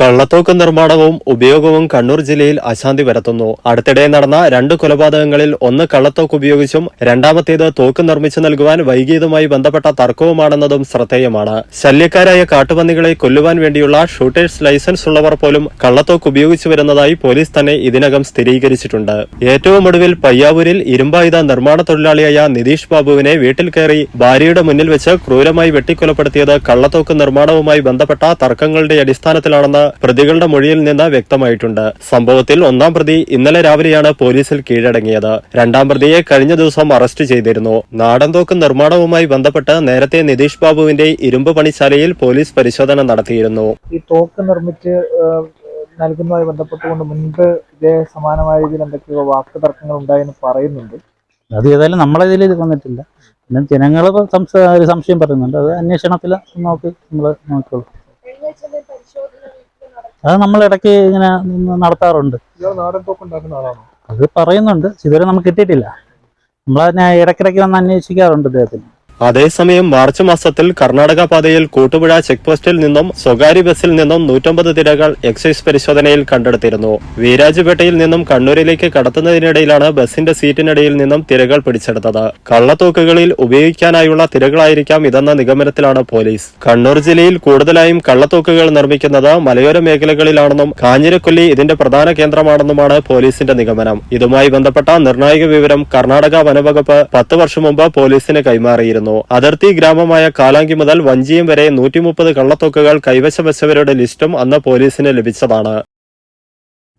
കള്ളത്തോക്ക് നിർമ്മാണവും ഉപയോഗവും കണ്ണൂർ ജില്ലയിൽ അശാന്തി പരത്തുന്നു. അടുത്തിടെ നടന്ന രണ്ട് കൊലപാതകങ്ങളിൽ ഒന്ന് കള്ളത്തോക്ക് ഉപയോഗിച്ചും രണ്ടാമത്തേത് തോക്ക് നിർമ്മിച്ചു നൽകുവാൻ വൈകിയതുമായി ബന്ധപ്പെട്ട തർക്കവുമാണെന്നതും ശ്രദ്ധേയമാണ്. ശല്യക്കാരായ കാട്ടുപന്നികളെ കൊല്ലുവാൻ വേണ്ടിയുള്ള ഷൂട്ടേഴ്സ് ലൈസൻസ് ഉള്ളവർ പോലും കള്ളത്തോക്ക് ഉപയോഗിച്ചു വരുന്നതായി പോലീസ് തന്നെ ഇതിനകം സ്ഥിരീകരിച്ചിട്ടുണ്ട്. ഏറ്റവും ഒടുവിൽ പയ്യാവൂരിൽ ഇരുമ്പായുധ നിർമ്മാണ തൊഴിലാളിയായ നിതീഷ് ബാബുവിനെ വീട്ടിൽ കയറി ഭാര്യയുടെ മുന്നിൽ വെച്ച് ക്രൂരമായി വെട്ടിക്കൊലപ്പെടുത്തിയത് കള്ളത്തോക്ക് നിർമ്മാണവുമായി ബന്ധപ്പെട്ട തർക്കങ്ങളുടെ അടിസ്ഥാനത്തിലാണെന്ന് പ്രതികളുടെ മൊഴിയിൽ നിന്ന് വ്യക്തമായിട്ടുണ്ട്. സംഭവത്തിൽ ഒന്നാം പ്രതി ഇന്നലെ രാവിലെയാണ് പോലീസിൽ കീഴടങ്ങിയത്. രണ്ടാം പ്രതിയെ കഴിഞ്ഞ ദിവസം അറസ്റ്റ് ചെയ്തിരുന്നു. നാടൻതോക്ക് നിർമ്മാണവുമായി ബന്ധപ്പെട്ട് നേരത്തെ നിതീഷ് ബാബുവിന്റെ ഇരുമ്പ് പണിശാലയിൽ പോലീസ് പരിശോധന നടത്തിയിരുന്നു. ഈ തോക്ക് നിർമ്മിച്ച് നൽകുന്നതുമായി ബന്ധപ്പെട്ടുകൊണ്ട് മുൻപ് ഇതേ സമാനമായ രീതിയിൽ എന്തൊക്കെയോ വാക്ക് തർക്കങ്ങൾ ഉണ്ടായെന്ന് പറയുന്നുണ്ട്. അത് ഏതായാലും നമ്മളെ ഇതിൽ വന്നിട്ടില്ല. പിന്നെ ജനങ്ങൾ സംശയം പറയുന്നുണ്ട്. അത് അന്വേഷണത്തിൽ നോക്കി നമ്മൾ നോക്കിക്കോളൂ. അത് നമ്മൾ ഇടയ്ക്ക് ഇങ്ങനെ നടത്താറുണ്ട്. അത് പറയുന്നുണ്ട്. ഇതുവരെ നമുക്ക് കിട്ടിയിട്ടില്ല. നമ്മളതിനെ ഇടയ്ക്കിടയ്ക്ക് വന്ന് അന്വേഷിക്കാറുണ്ട് ഇദ്ദേഹത്തിന്. അതേസമയം മാർച്ച് മാസത്തിൽ കർണാടക പാതയിൽ കൂട്ടുപുഴ ചെക്ക് പോസ്റ്റിൽ നിന്നും സ്വകാര്യ ബസ്സിൽ നിന്നും നൂറ്റമ്പത് തിരകൾ എക്സൈസ് പരിശോധനയിൽ കണ്ടെടുത്തിരുന്നു. വീരാജുപേട്ടയിൽ നിന്നും കണ്ണൂരിലേക്ക് കടത്തുന്നതിനിടയിലാണ് ബസിന്റെ സീറ്റിനിടയിൽ നിന്നും തിരകൾ പിടിച്ചെടുത്തത്. കള്ളത്തോക്കുകളിൽ ഉപയോഗിക്കാനായുള്ള തിരകളായിരിക്കാം ഇതെന്ന നിഗമനത്തിലാണ് പോലീസ്. കണ്ണൂർ ജില്ലയിൽ കൂടുതലായും കള്ളത്തോക്കുകൾ നിർമ്മിക്കുന്നത് മലയോര മേഖലകളിലാണെന്നും കാഞ്ഞിരക്കൊല്ലി ഇതിന്റെ പ്രധാന കേന്ദ്രമാണെന്നുമാണ് പോലീസിന്റെ നിഗമനം. ഇതുമായി ബന്ധപ്പെട്ട നിർണായക വിവരം കർണാടക വനവകുപ്പ് പത്ത് വർഷം മുമ്പ് പോലീസിന് കൈമാറിയിരുന്നു. അതിർത്തി ഗ്രാമമായ കാലാങ്കി മുതൽ വഞ്ചിയം വരെ നൂറ്റിമുപ്പത് കള്ളത്തോക്കുകൾ കൈവശം വെച്ചവരുടെ ലിസ്റ്റും അന്ന് പോലീസിന് ലഭിച്ചതാണ്.